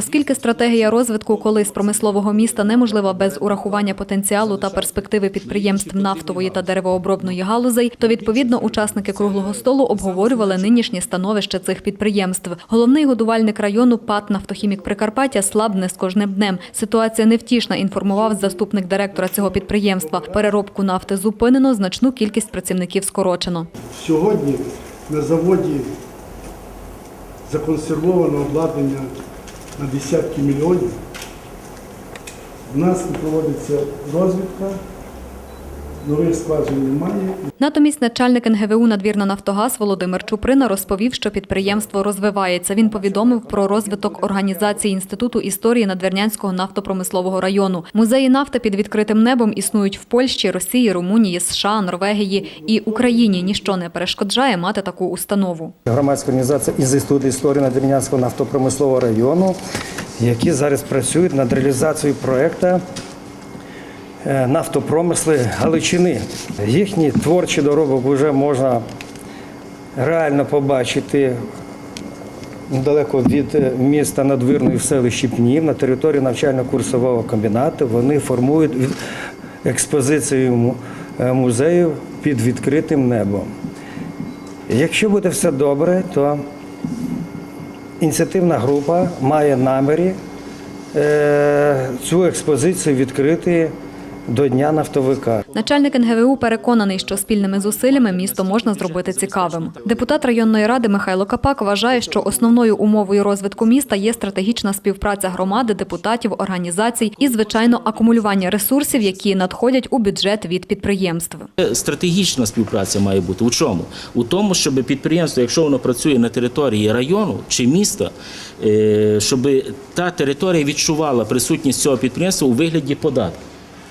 Оскільки стратегія розвитку колись промислового міста неможлива без урахування потенціалу та перспективи підприємств нафтової та деревообробної галузей, то відповідно учасники круглого столу обговорювали нинішнє становище цих підприємств. Головний годувальник району ПАТ «Нафтохімік Прикарпаття слабне з кожним днем. Ситуація невтішна, інформував заступник директора цього підприємства. Переробку нафти зупинено, значну кількість працівників скорочено. Сьогодні на заводі законсервовано обладнання на десятки мільйонів. У нас не проводиться розвідка, нових скважин немає. Натомість начальник НГВУ «Надвірна Нафтогаз» Володимир Чуприна розповів, що підприємство розвивається. Він повідомив про розвиток організації Інституту історії Надвірнянського нафтопромислового району. Музеї нафти під відкритим небом існують в Польщі, Росії, Румунії, США, Норвегії і Україні. Ніщо не перешкоджає мати таку установу. Громадська організація із інституту історії Надвірнянського нафтопромислового району, які зараз працюють над реалізацією проекту нафтопромисли Галичини. Їхній творчий доробок вже можна реально побачити недалеко від е, міста Надвірної в селищі Пнів на території навчально-курсового комбінату. Вони формують експозицію е, музею під відкритим небом. Якщо буде все добре, то ініціативна група має намірі е, цю експозицію відкрити до Дня нафтовика. Начальник НГВУ переконаний, що спільними зусиллями місто можна зробити цікавим. Депутат районної ради Михайло Капак вважає, що основною умовою розвитку міста є стратегічна співпраця громади, депутатів, організацій і, звичайно, акумулювання ресурсів, які надходять у бюджет від підприємств. Стратегічна співпраця має бути. У чому? У тому, щоб підприємство, якщо воно працює на території району чи міста, е, щоб та територія відчувала присутність цього підприємства у вигляді податків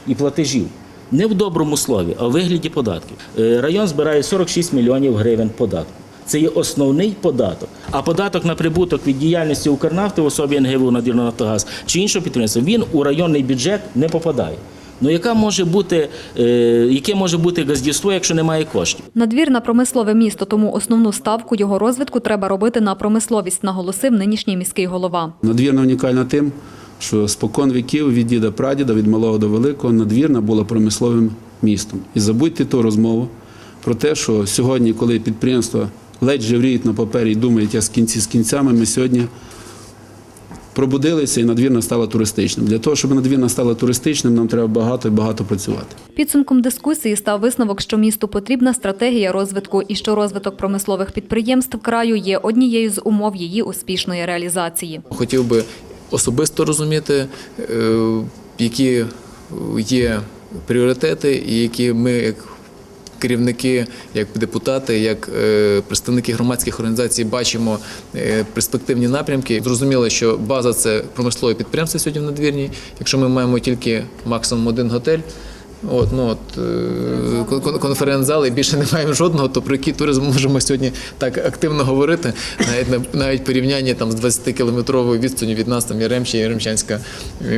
і платежів. Не в доброму слові, а у вигляді податків. Е, Район збирає 46 мільйонів гривень податку. Це є основний податок. А податок на прибуток від діяльності Укрнафти в особі НГВ «Надвірна Нафтогаз чи іншого підприємства, він у районний бюджет не попадає. Ну яка може бути, е, яке може бути газдівство, якщо немає коштів? Надвірна промислове місто, тому основну ставку його розвитку треба робити на промисловість, наголосив нинішній міський голова. Надвірна унікальна тим, що спокон віків від діда прадіда, від малого до великого, надвірна була промисловим містом. І забудьте ту розмову про те, що сьогодні, коли підприємства ледь живріють на папері і думають, як з кінці з кінцями, ми сьогодні пробудилися і надвірна стала туристичним. Для того, щоб надвірна стала туристичним, нам треба багато і багато працювати. Підсумком дискусії став висновок, що місту потрібна стратегія розвитку і що розвиток промислових підприємств краю є однією з умов її успішної реалізації. Хотів би особисто розуміти, е, які є пріоритети, і які ми, як керівники, як депутати, як е, представники громадських організацій, бачимо е, перспективні напрямки. Зрозуміло, що база це промислове підприємство сьогодні в надвірній. Якщо ми маємо тільки максимум один готель. От, ну, от, е, кон- кон- конференц-зал і більше не маємо жодного, то про який туризм можемо сьогодні так активно говорити, навіть на- навіть порівняння там з 20-кілометровою відстані від нас там Яремчі і Яремчанська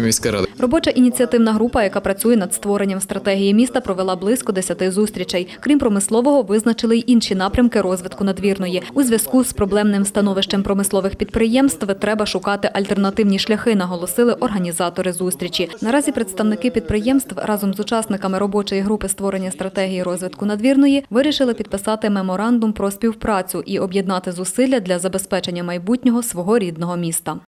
міська рада. Робоча ініціативна група, яка працює над створенням стратегії міста, провела близько 10 зустрічей. Крім промислового, визначили й інші напрямки розвитку надвірної. У зв'язку з проблемним становищем промислових підприємств треба шукати альтернативні шляхи, наголосили організатори зустрічі. Наразі представники підприємств разом з учасниками робочої групи створення стратегії розвитку надвірної вирішили підписати меморандум про співпрацю і об'єднати зусилля для забезпечення майбутнього свого рідного міста.